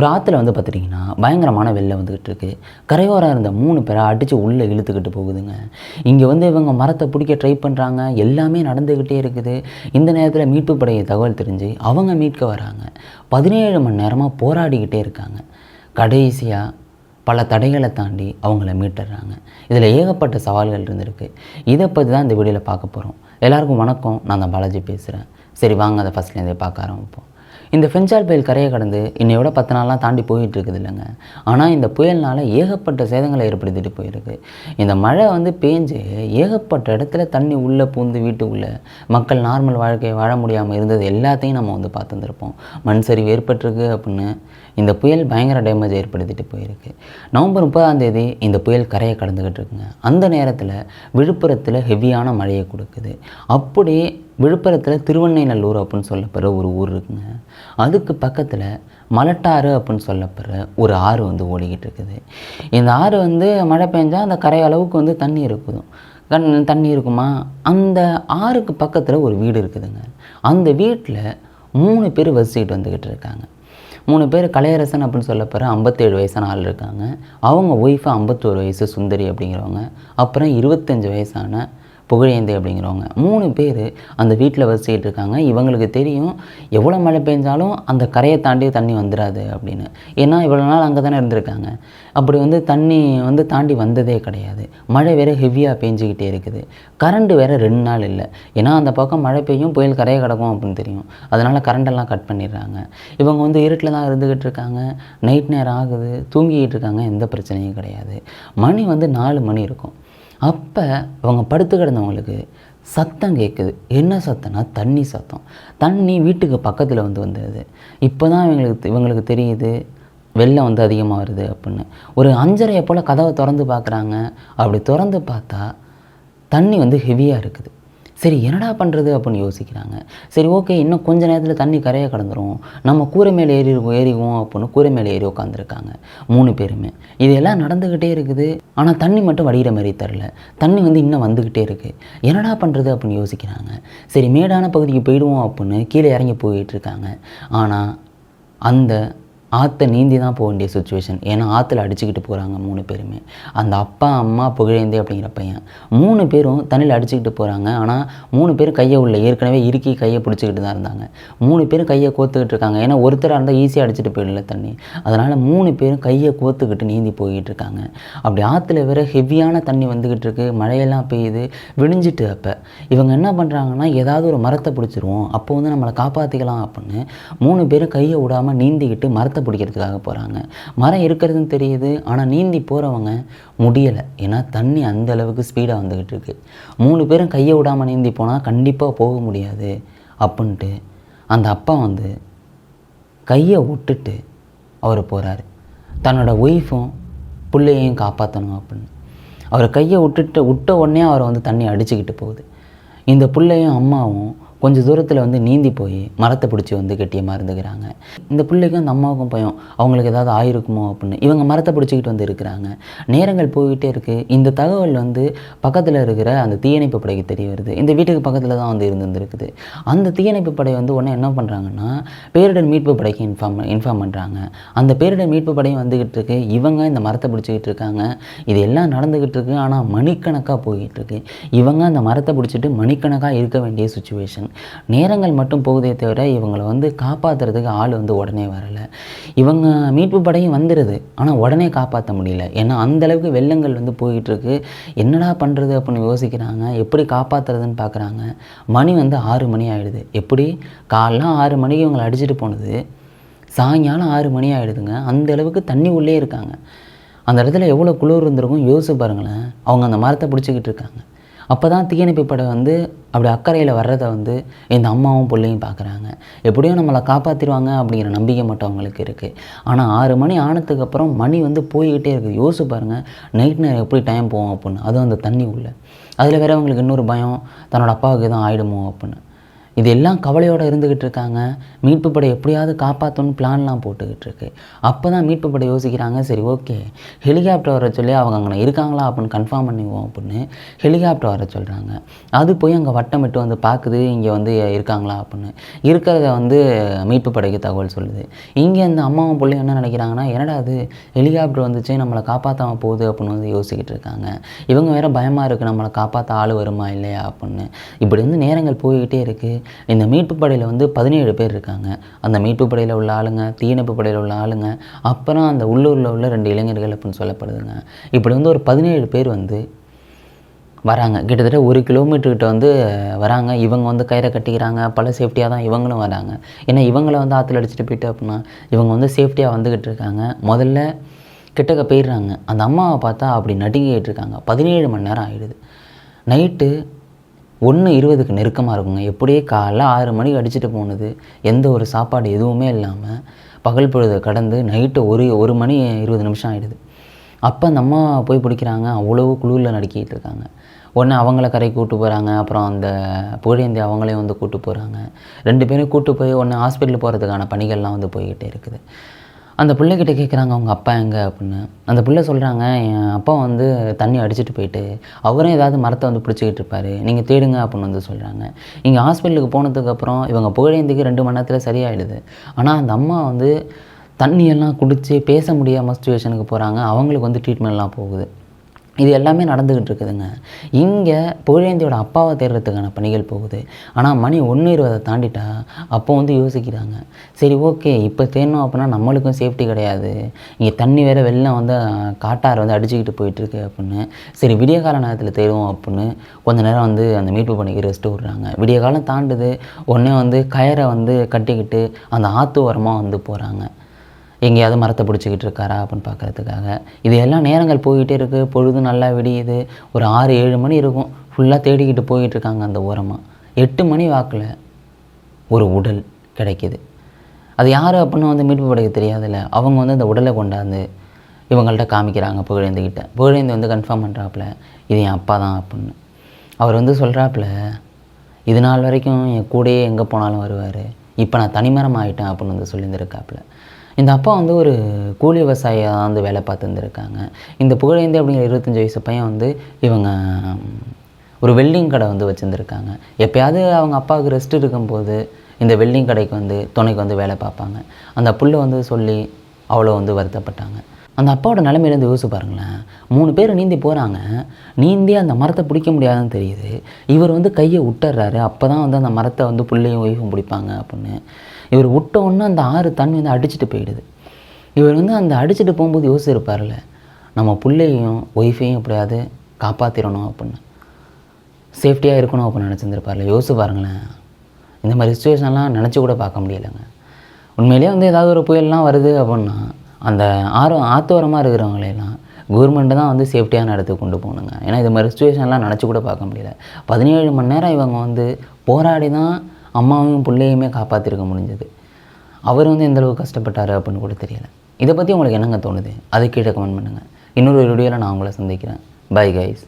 ஒரு ஆற்றுல வந்து பார்த்துட்டிங்கன்னா பயங்கரமான வெள்ளம் வந்துக்கிட்டு இருக்கு கரையோரம் இருந்த மூணு பேரை அடித்து உள்ளே இழுத்துக்கிட்டு போகுதுங்க. இங்கே வந்து இவங்க மரத்தை பிடிக்க ட்ரை பண்ணுறாங்க எல்லாமே நடந்துக்கிட்டே இருக்குது. இந்த நேரத்தில் மீட்பு படையை தகவல் தெரிஞ்சு அவங்க மீட்க வராங்க. பதினேழு மணி நேரமாக போராடிக்கிட்டே இருக்காங்க. கடைசியாக பல தடைகளை தாண்டி அவங்கள மீட்டுறாங்க. இதில் ஏகப்பட்ட சவால்கள் இருந்திருக்கு. இதை பற்றி தான் இந்த வீடியோவில் பார்க்க போகிறோம் எல்லாருக்கும் வணக்கம். நான் தான் பாலாஜி பேசுகிறேன் சரி வாங்க அதை ஃபஸ்ட்லேருந்தே பார்க்க ஆரம்பிப்போம். இந்த ஃபெஞ்சால் புயல் கரையை கடந்து இன்னையோட பத்து நாள்லாம் தாண்டி போயிட்டு இருக்குது இல்லைங்க. ஆனால் இந்த புயல்னால் ஏகப்பட்ட சேதங்களை ஏற்படுத்திட்டு போயிருக்கு. இந்த மழை வந்து பேஞ்சு ஏகப்பட்ட இடத்துல தண்ணி உள்ளே பூந்து வீட்டுக்குள்ளே மக்கள் நார்மல் வாழ்க்கையை வாழ முடியாமல் இருந்தது எல்லாத்தையும் நம்ம வந்து பார்த்துருந்துருப்போம். மண் சரிவு ஏற்பட்டிருக்கு அப்படின்னு இந்த புயல் பயங்கர டேமேஜ் ஏற்படுத்திட்டு போயிருக்கு. நவம்பர் முப்பதாம் தேதி இந்த புயல் கரையை கடந்துக்கிட்டு இருக்குங்க. அந்த நேரத்தில் விழுப்புரத்தில் ஹெவியான மழையை கொடுக்குது. அப்படியே விழுப்புரத்தில் திருவண்ணைநல்லூர் அப்படின்னு சொல்லப்படுற ஒரு ஊர் இருக்குங்க. அதுக்கு பக்கத்தில் மலட்டாறு அப்படின்னு சொல்லப்படுற ஒரு ஆறு வந்து ஓடிக்கிட்டு இருக்குது. இந்த ஆறு வந்து மழை பெஞ்சால் அந்த கரை அளவுக்கு வந்து தண்ணி இருக்கும் கண் தண்ணி இருக்குமா? அந்த ஆறுக்கு பக்கத்தில் ஒரு வீடு இருக்குதுங்க. அந்த வீட்டில் மூணு பேர் வசிக்கிட்டு வந்துக்கிட்டு இருக்காங்க. மூணு பேர் கலையரசன் அப்படின்னு சொல்லப்போகிற ஐம்பத்தேழு வயசான ஆள் இருக்காங்க. அவங்க ஒய்ஃபு ஐம்பத்தோரு வயசு சுந்தரி அப்படிங்கிறவங்க. அப்புறம் இருபத்தஞ்சி வயசான புகழேந்தி அப்படிங்கிறவங்க. மூணு பேர் அந்த வீட்டில் வசிக்கிட்டு இருக்காங்க. இவங்களுக்கு தெரியும் எவ்வளோ மழை பெஞ்சாலும் அந்த கரையை தாண்டி தண்ணி வந்துடாது அப்படின்னு. ஏன்னா இவ்வளோ நாள் அங்கே தானே இருந்திருக்காங்க. அப்படி வந்து தண்ணி வந்து தாண்டி வந்ததே கிடையாது. மழை வேறு ஹெவியாக பெஞ்சிக்கிட்டே இருக்குது. கரண்ட் வேறு ரெண்டு நாள் இல்லை. ஏன்னா அந்த பக்கம் மழை பெய்யும் புயல் கரையை கிடக்கும் அப்படின்னு தெரியும். அதனால் கரண்டெல்லாம் கட் பண்ணிடுறாங்க. இவங்க வந்து இருட்டில் தான் இருந்துக்கிட்டு இருக்காங்க. நைட் நேரம் ஆகுது. தூங்கிக்கிட்டு இருக்காங்க. எந்த பிரச்சனையும் கிடையாது. மணி வந்து நாலு மணி இருக்கும். அப்போ அவங்க படுத்து கிடந்தவங்களுக்கு சத்தம் கேட்குது. என்ன சத்தம்னா தண்ணி சத்தம். தண்ணி வீட்டுக்கு பக்கத்தில் வந்து வந்தது. இப்போ தான் இவங்களுக்கு இவங்களுக்கு தெரியுது. வெள்ளம் வந்து அதிகமாக வருது அப்படின்னு. ஒரு அஞ்சரையை போல் கதவை திறந்து பார்க்குறாங்க. அப்படி திறந்து பார்த்தா தண்ணி வந்து ஹெவியாக இருக்குது. சரி என்னடா பண்ணுறது அப்படின்னு யோசிக்கிறாங்க. சரி ஓகே இன்னும் கொஞ்ச நேரத்தில் தண்ணி கரையை கடந்துரும். நம்ம கூரை மேலே ஏறி ஏறிவோம் அப்படின்னு கூரை மேலே ஏறி உட்காந்துருக்காங்க மூணு பேருமே. இது எல்லாம் நடந்துக்கிட்டே இருக்குது. ஆனால் தண்ணி மட்டும் வடிகிற மாதிரி தரல தண்ணி வந்து இன்னும் வந்துக்கிட்டே இருக்குது என்னடா பண்ணுறது அப்படின்னு யோசிக்கிறாங்க. சரி மேடான பகுதிக்கு போயிடுவோம் அப்படின்னு கீழே இறங்கி போயிட்டுருக்காங்க ஆனால் அந்த ஆற்றை நீந்தி தான் போக வேண்டிய சுச்சுவேஷன் ஏன்னா ஆற்றுல அடிச்சுக்கிட்டு போகிறாங்க மூணு பேருமே. அந்த அப்பா அம்மா புகழேந்தி அப்படிங்கிற பையன். மூணு பேரும் தண்ணியில் அடிச்சுக்கிட்டு போகிறாங்க ஆனால் மூணு பேரும் கையை உள்ள ஏற்கனவே இறுக்கி கையை பிடிச்சிக்கிட்டு தான் இருந்தாங்க. மூணு பேரும் கையை கோத்துக்கிட்டு இருக்காங்க. ஏன்னா ஒருத்தராக இருந்தால் ஈஸியாக அடிச்சுட்டு போயிடல தண்ணி. அதனால் மூணு பேரும் கையை கோத்துக்கிட்டு நீந்தி போய்கிட்டு இருக்காங்க. அப்படி ஆற்றுல வேற ஹெவியான தண்ணி வந்துக்கிட்டு இருக்கு. மழையெல்லாம் பெய்யுது. விடிஞ்சிட்டு அப்போ இவங்க என்ன பண்ணுறாங்கன்னா ஏதாவது ஒரு மரத்தை பிடிச்சிருவோம். அப்போ வந்து நம்மளை காப்பாற்றிக்கலாம் அப்படின்னு மூணு பேரும் கையை விடாமல் நீந்திக்கிட்டு மரத்தை பிடிக்கிறதுக்காக போகிறாங்க மரம் இருக்கிறதுன்னு தெரியுது ஆனால் நீந்தி போகிறவங்க முடியலை. ஏன்னா தண்ணி அந்த அளவுக்கு ஸ்பீடாக வந்துக்கிட்டு இருக்கு. மூணு பேரும் கையை விடாமல் நீந்தி போனால் கண்டிப்பாக போக முடியாது அப்படின்ட்டு அந்த அப்பா வந்து கையை விட்டுட்டு அவர் போகிறாரு தன்னோட ஒய்ஃபும் பிள்ளையையும் காப்பாற்றணும் அப்படின்னு. அவர் கையை விட்டுட்டு விட்ட உடனே அவரை வந்து தண்ணி அடிச்சுக்கிட்டு போகுது. இந்த பிள்ளையும் அம்மாவும் கொஞ்சம் தூரத்தில் வந்து நீந்தி போய் மரத்தை பிடிச்சி வந்து கெட்டியமாக இருந்துக்கிறாங்க இந்த பிள்ளைக்கும் அந்த அம்மாவுக்கும் பயம். அவங்களுக்கு ஏதாவது ஆயிருக்குமோ அப்படின்னு. இவங்க மரத்தை பிடிச்சிக்கிட்டு வந்து இருக்கிறாங்க. நேரங்கள் போய்கிட்டே இருக்குது இந்த தகவல் வந்து பக்கத்தில் இருக்கிற அந்த தீயணைப்பு படைக்கு தெரிய வருது. இந்த வீட்டுக்கு பக்கத்தில் தான் வந்து இருந்துருக்குது அந்த தீயணைப்பு படை வந்து உடனே என்ன பண்ணுறாங்கன்னா பேரிடர் மீட்பு படைக்கு இன்ஃபார்ம் இன்ஃபார்ம் பண்ணுறாங்க அந்த பேரிடர் மீட்பு படையும் வந்துக்கிட்டு இருக்கு. இவங்க இந்த மரத்தை பிடிச்சிக்கிட்டு இருக்காங்க. இது எல்லாம் நடந்துக்கிட்டு இருக்கு. ஆனால் மணிக்கணக்காக போய்கிட்டு இருக்கு. இவங்க அந்த மரத்தை பிடிச்சிட்டு மணிக்கணக்காக இருக்க வேண்டிய சுச்சுவேஷன் நேரங்கள் மட்டும் போகுதே தவிர இவங்களை வந்து காப்பாற்றுறதுக்கு ஆள் வந்து உடனே வரலை. இவங்க மீட்பு படையும் வந்துடுது ஆனால் உடனே காப்பாற்ற முடியல. ஏன்னா அந்த அளவுக்கு வெள்ளங்கள் வந்து போயிட்டுருக்கு. என்னடா பண்ணுறது அப்படின்னு யோசிக்கிறாங்க. எப்படி காப்பாற்றுறதுன்னு பார்க்குறாங்க மணி வந்து ஆறு மணி ஆகிடுது எப்படி? காலைல ஆறு மணிக்கு இவங்களை அடிச்சுட்டு போனது. சாயங்காலம் ஆறு மணி ஆகிடுதுங்க அந்த அளவுக்கு தண்ணி உள்ளே இருக்காங்க. அந்த இடத்துல எவ்வளோ குளிர் இருந்திருக்கும் யோசிச்சு பாருங்களேன். அவங்க அந்த மரத்தை பிடிச்சிக்கிட்டு இருக்காங்க. அப்போ தான் தீயணைப்பு படை வந்து அப்படி அக்கறையில் வர்றதை வந்து இந்த அம்மாவும் பிள்ளையும் பார்க்குறாங்க. எப்படியும் நம்மளை காப்பாற்றிடுவாங்க அப்படிங்கிற நம்பிக்கை மட்டும் அவங்களுக்கு இருக்குது ஆனால் ஆறு மணி ஆனதுக்கப்புறம் மணி வந்து போய்கிட்டே இருக்குது. யோசிச்சு பாருங்கள் நைட் நேரம் எப்படி டைம் போவோம் அப்படின்னு. அதுவும் அந்த தண்ணி உள்ள. அதில் வேற அவங்களுக்கு இன்னொரு பயம் தன்னோட அப்பாவுக்கு எதுவும் ஆகிடுமோ அப்படின்னு. இது எல்லாம் கவலையோடு இருந்துக்கிட்டு இருக்காங்க. மீட்பு படை எப்படியாவது காப்பாற்றணும்னு பிளான்லாம் போட்டுக்கிட்டு இருக்கு. அப்போ தான் மீட்பு படை யோசிக்கிறாங்க சரி ஓகே ஹெலிகாப்டர் வர சொல்லி அவங்க அங்கே இருக்காங்களா அப்படின்னு கன்ஃபார்ம் பண்ணிக்குவோம் அப்படின்னு ஹெலிகாப்டர் வர சொல்கிறாங்க அது போய் அங்கே வட்டமிட்டு வந்து பார்க்குது இங்கே வந்து இருக்காங்களா அப்படின்னு. இருக்கிறத வந்து மீட்பு படைக்கு தகவல் சொல்லுது. இங்கே இந்த அம்மாவும் பிள்ளையும் என்ன நினைக்கிறாங்கன்னா என்னடா அது ஹெலிகாப்டர் வந்துச்சு நம்மளை காப்பாற்றாமல் போகுது அப்படின்னு வந்து யோசிக்கிட்டு இருக்காங்க. இவங்க வேறு பயமாக இருக்குது நம்மளை காப்பாற்ற ஆள் வருமா இல்லையா அப்படின்னு. இப்படி வந்து நேரங்கள் போய்கிட்டே இருக்குது இந்த மீட்பு படையில் வந்து பதினேழு பேர் இருக்காங்க. அந்த மீட்பு படையில் உள்ள ஆளுங்க தீயணைப்பு படையில் உள்ள ஆளுங்க அப்புறம் அந்த உள்ளூரில் உள்ள ரெண்டு இளைஞர்கள் அப்படின்னு சொல்லப்படுதுங்க. இப்படி வந்து ஒரு பதினேழு பேர் வந்து வராங்க. கிட்டத்தட்ட ஒரு கிலோமீட்டர்கிட்ட வந்து வராங்க. இவங்க வந்து கயிறை கட்டிக்கிறாங்க. பல சேஃப்டியாக தான் இவங்களும் வராங்க. ஏன்னா இவங்கள வந்து ஆற்றுல அடிச்சுட்டு போயிட்டு அப்படின்னா இவங்க வந்து சேஃப்டியாக வந்துக்கிட்டு இருக்காங்க. முதல்ல கிட்டக்க போயிடுறாங்க. அந்த அம்மாவை பார்த்தா அப்படி நடுங்கிட்டு இருக்காங்க. பதினேழு மணி நேரம் ஆகிடுது நைட்டு ஒன்று இருபதுக்கு நெருக்கமாக இருக்குங்க. எப்படியே காலைல ஆறு மணிக்கு அடிச்சுட்டு போனது. எந்த ஒரு சாப்பாடு எதுவுமே இல்லாமல் பகல் பொழுது கடந்து நைட்டு ஒரு ஒரு மணி இருபது நிமிஷம் ஆகிடுது அப்போ அந்த அம்மா போய் பிடிக்கிறாங்க. அவ்வளோ குளிரில் நடுக்கிட்டு இருக்காங்க. ஒன்று அவங்கள கரைக்கு கூட்டு போகிறாங்க அப்புறம் அந்த புகழேந்தி அவங்களையும் வந்து கூட்டு போகிறாங்க ரெண்டு பேரும் கூட்டு போய் ஒன்று ஹாஸ்பிட்டல் போகிறதுக்கான பணிகள்லாம் வந்து போய்கிட்டே இருக்குது. அந்த பிள்ளைக்கிட்ட கேட்குறாங்க அவங்க அப்பா எங்கே? அப்படின்னு. அந்த பிள்ளை சொல்கிறாங்க என் அப்பா வந்து தண்ணி அடிச்சிட்டு போயிட்டு அவரும் ஏதாவது மரத்தை வந்து பிடிச்சிக்கிட்டு இருப்பார் நீங்கள் தேடுங்க அப்படின்னு வந்து சொல்கிறாங்க இங்கே ஹாஸ்பிட்டலுக்கு போனதுக்கப்புறம் இவங்க புகழேந்திக்கு ரெண்டு மணி நேரத்தில் சரியாயிடுது. ஆனால் அந்த அம்மா வந்து தண்ணியெல்லாம் குடித்து பேச முடியாமல் சுச்சுவேஷனுக்கு போகிறாங்க அவங்களுக்கு வந்து ட்ரீட்மெண்ட்லாம் போகுது. இது எல்லாமே நடந்துக்கிட்டு இருக்குதுங்க இங்கே புகழேந்தியோட அப்பாவை தேடுறதுக்கான பணிகள் போகுது. ஆனால் மணி ஒன்று இருபதை தாண்டிட்டா அப்போ வந்து யோசிக்கிறாங்க. சரி ஓகே இப்போ தேடணும் அப்படின்னா நம்மளுக்கும் சேஃப்டி கிடையாது. இங்கே தண்ணி வேறு வெளில வந்து காட்டார் வந்து அடிச்சுக்கிட்டு போயிட்டுருக்கு அப்படின்னு. சரி விடிய கால நேரத்தில் தேடுவோம் அப்படின்னு கொஞ்ச நேரம் வந்து அந்த மீட்பு பணிக்கு ரெஸ்ட் விட்றாங்க. விடிய காலம் தாண்டுது. உடனே வந்து கயரை வந்து கட்டிக்கிட்டு அந்த ஆற்று ஓரமாக வந்து போகிறாங்க எங்கேயாவது மரத்தை பிடிச்சிக்கிட்டு இருக்காரா அப்படின்னு பார்க்குறதுக்காக. இது எல்லாம் நேரங்கள் போய்கிட்டே இருக்குது பொழுது நல்லா விடியுது. ஒரு ஆறு ஏழு மணி இருக்கும். ஃபுல்லாக தேடிக்கிட்டு போயிட்டு இருக்காங்க அந்த ஓரமாக எட்டு மணி வாக்கில் ஒரு உடல் கிடைக்கிது. அது யார் அப்படின்னு வந்து மீட்பு படைக்க தெரியாதுல்ல. அவங்க வந்து அந்த உடலை கொண்டாந்து இவங்கள்ட்ட காமிக்கிறாங்க புகழேந்துக்கிட்ட புகழேந்து வந்து கன்ஃபார்ம் பண்ணுறாப்புல இது என் அப்பா தான் அப்படின்னு. அவர் வந்து சொல்கிறாப்புல இது நாள் வரைக்கும் என் கூடயே எங்கே போனாலும் வருவார். இப்போ நான் தனிமரம் ஆகிட்டேன் அப்படின்னு வந்து சொல்லியிருந்திருக்காப்புல. இந்த அப்பா வந்து ஒரு கூலி விவசாயியாக வந்து வேலை பார்த்துருந்துருக்காங்க இந்த புகழேந்தி அப்படிங்கிற இருபத்தஞ்சி வயசு பையன் வந்து இவங்க ஒரு வெல்டிங் கடை வந்து வச்சுருந்துருக்காங்க. எப்பயாவது அவங்க அப்பாவுக்கு ரெஸ்ட் இருக்கும்போது இந்த வெல்டிங் கடைக்கு வந்து துணைக்கு வந்து வேலை பார்ப்பாங்க. அந்த புள்ள வந்து சொல்லி அவ்வளோ வந்து வருத்தப்பட்டாங்க. அந்த அப்பாவோட நிலைமையிலேருந்து யோசிச்சு பாருங்களேன். மூணு பேர் நீந்தி போகிறாங்க நீந்தி அந்த மரத்தை பிடிக்க முடியாதுன்னு தெரியுது. இவர் வந்து கையை விட்டுறாரு அப்போ தான் வந்து அந்த மரத்தை வந்து புள்ளையும் ஒய்ஃபும் பிடிப்பாங்க அப்படின்னு. இவர் விட்ட உடனே அந்த ஆறு தண்ணி வந்து அடிச்சிட்டு போயிடுது. இவர் வந்து அந்த அடிச்சிட்டு போகும்போது யோசிச்சிருப்பார்ல நம்ம பிள்ளையும் ஒய்ஃபையும் எப்படியாவது காப்பாற்றிடணும் அப்படின்னு. சேஃப்டியாக இருக்கணும் அப்படின்னு நினச்சிருந்துருப்பார்ல யோசிச்சு பாருங்களேன். இந்த மாதிரி சுச்சுவேஷன்லாம் நினச்சி கூட பார்க்க முடியலைங்க. உண்மையிலேயே வந்து ஏதாவது ஒரு புயல்லாம் வருது அப்படின்னா அந்த ஆர்வம் ஆத்தோரமாக இருக்கிறவங்களையெல்லாம் கவர்மெண்ட்டு தான் வந்து சேஃப்டியான இடத்துக்கு கொண்டு போகணுங்க. ஏன்னா இது மாதிரி சுச்சுவேஷன்லாம் நினச்சி கூட பார்க்க முடியல. பதினேழு மணி நேரம் இவங்க வந்து போராடி தான் அம்மாவையும் பிள்ளையுமே காப்பாற்றிருக்க முடிஞ்சது. அவர் வந்து எந்தளவுக்கு கஷ்டப்பட்டார் அப்படின்னு கூட தெரியல. இதை பற்றி உங்களுக்கு என்னங்க தோணுது? அது கீழே கமெண்ட் பண்ணுங்கள் இன்னொரு வீடியோவில் நான் உங்களை சந்திக்கிறேன். Bye guys